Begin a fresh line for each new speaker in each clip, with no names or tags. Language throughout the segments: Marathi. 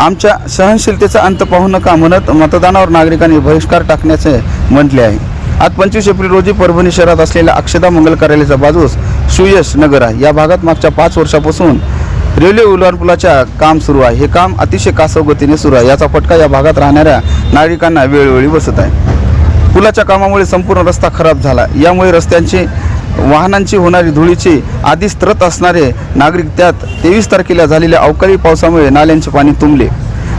आमच्या सहनशीलतेचा अंत पाहू नका म्हणत मतदानावर नागरिकांनी बहिष्कार टाकण्याचे म्हटले आहे. आज पंचवीस एप्रिल रोजी परभणी शहरात असलेल्या अक्षदा मंगल कार्यालयाच्या बाजूस सुयश नगर आहे. या भागात मागच्या पाच वर्षापासून रेल्वे उड्डाणपुलाच्या काम सुरू आहे. हे काम अतिशय कासव गतीने सुरू आहे. याचा फटका या भागात राहणाऱ्या नागरिकांना वेळोवेळी बसत आहे. पुलाच्या कामामुळे संपूर्ण रस्ता खराब झाला यामुळे रस्त्यांची वाहनांची होणारी धुळीची आधीच त्रत असणारे नागरिक त्यात तेवीस तारखेला झालेल्या अवकाळी पावसामुळे नाल्यांचे पाणी तुंबले.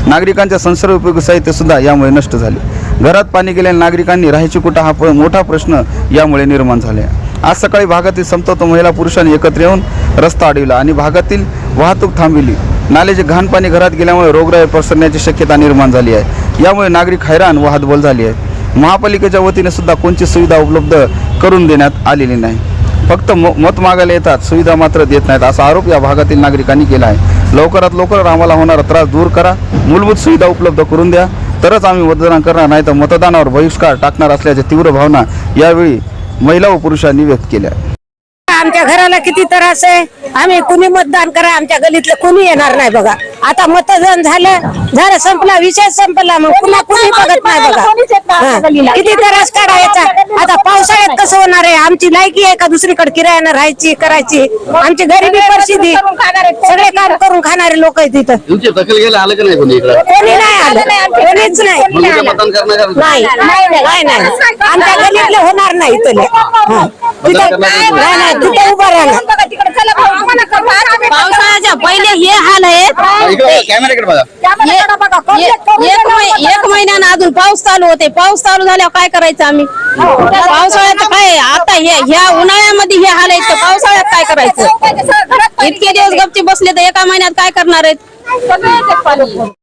नागरिकांच्या संसर्ग उपयोगी साहित्यसुद्धा यामुळे नष्ट झाले. घरात पाणी गेलेल्या नागरिकांनी राहायची कुठं हा मोठा प्रश्न यामुळे निर्माण झाले. आज सकाळी भागातील संतप्त महिला पुरुषांनी एकत्र येऊन रस्ता अडविला आणि भागातील वाहतूक थांबविली. नाल्याचे घाण पाणी घरात गेल्यामुळे रोगराई पसरण्याची शक्यता निर्माण झाली आहे. यामुळे नागरिक हैराण व हातबोल झाली आहे महापालिकेच्या वतीने सुद्धा कोणती सुविधा उपलब्ध करून देण्यात आलेली नाही. फक्त म मत मागायला येतात सुविधा मात्र देत नाहीत असा आरोप या भागातील नागरिकांनी केला आहे. लवकरात लवकर आम्हाला होणारा त्रास दूर करा मूलभूत सुविधा उपलब्ध करून द्या. तरच आम्ही मतदान करणार नाही तर मतदानावर बहिष्कार टाकणार असल्याच्या तीव्र भावना यावेळी महिला व पुरुषांनी व्यक्त केल्या.
आमच्या घराला किती त्रास आहे? आम्ही कुणी मतदान करा आमच्या गलीतलं कुणी येणार नाही बघा. आता मतदान झालं झालं संपला विषय संपला मग पुन्हा कुणी बघत नाही बघा. हा. किती त्रास काढायचा? आता पावसाळ्यात कसं होणार आहे? आमची लायकी आहे का दुसरीकडे किरायानं राहायची करायची? आमची गरिबी परिस्थिती. सगळे काम करून खाणारे लोक आहेत तिथं
तुमची दखल घ्यायला आलं का नाही कोणी इकडं?
कोणी नाही आलं कोणीच नाही.
मग उद्या मतदान करणार का?
नाही नाही नाही आमच्या गलीतलं होणार नाही इथले. हा. तिथं नाही नाही. तिथं उभं राहणार
पावसाळ्याच्या पहिले हे हाल
कॅमेराकडे बघा
ए- एक महिन्यानं अजून पाऊस चालू होते. पाऊस चालू झाल्यावर काय करायचं आम्ही? पावसाळ्यात काय आता हे ह्या उन्हाळ्यामध्ये हे हाल आहेत तर पावसाळ्यात काय करायचं? इतके दिवस गपची बसले तर एका महिन्यात काय करणार आहेत?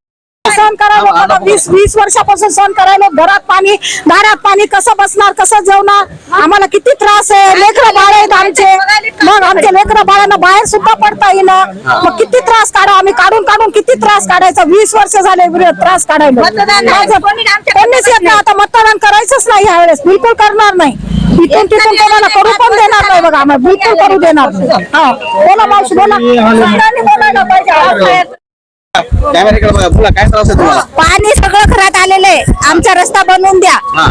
सहन करायला बघा, वीस वीस वर्षापासून सहन करायला घरात पाणी दारात पाणी कसं बसणार कसं जेवणार? आम्हाला किती त्रास आहे लेकरं बाळ आहेत आमचे. मग आमच्या लेकरं बाळांना बाहेर सुद्धा पडता येईना. मग किती त्रास काढा आम्ही काढून काढून किती त्रास काढायचा? वीस वर्ष झाले त्रास काढायला. कोणीच येत नाही आता मतदान करायचंच नाही यावेळेस बिलकुल करणार नाही. इथून तिथून कोणाला करू पण देणार नाही बघा आम्हाला बिलकुल करू देणार नाही. हा. बोला मावशी बोला. सगळ्यांनी बोलायला पाहिजे.
कॅमेराकडे बघा बोला काय त्रास आहे तुम्हाला?
पाणी सगळं घरात आलेलं आहे. आमचा रस्ता बनवून द्या.
हा.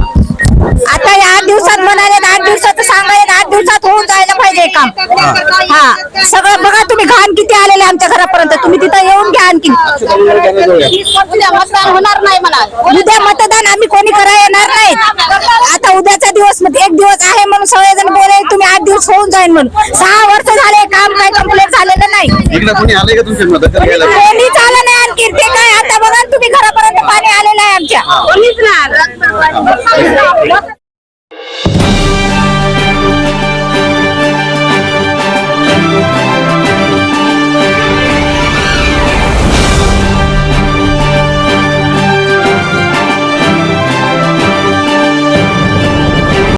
आता या आठ दिवसात म्हणाले आठ दिवसात सांगायला आठ दिवसात होऊन जायला पाहिजे काम. हा. सगळं बघा तुम्ही घाण किती आलेले आमच्या घरापर्यंत. तुम्ही तिथं येऊन घ्या आणखी.
उद्या मतदान होणार नाही मला
उद्या मतदान आम्ही कोणी करा येणार नाही. आता उद्याचा दिवस म्हणजे एक दिवस आहे म्हणून सगळेजण बोले तुम्ही आठ दिवस होऊन जाईल म्हणून. सहा वर्ष झाले काम काय कंप्लीट झालेलं नाही.
इकडे कोणी आलंय का तुमच्या दखल घ्यायला
कोणी आलं नाही आणखी ते काय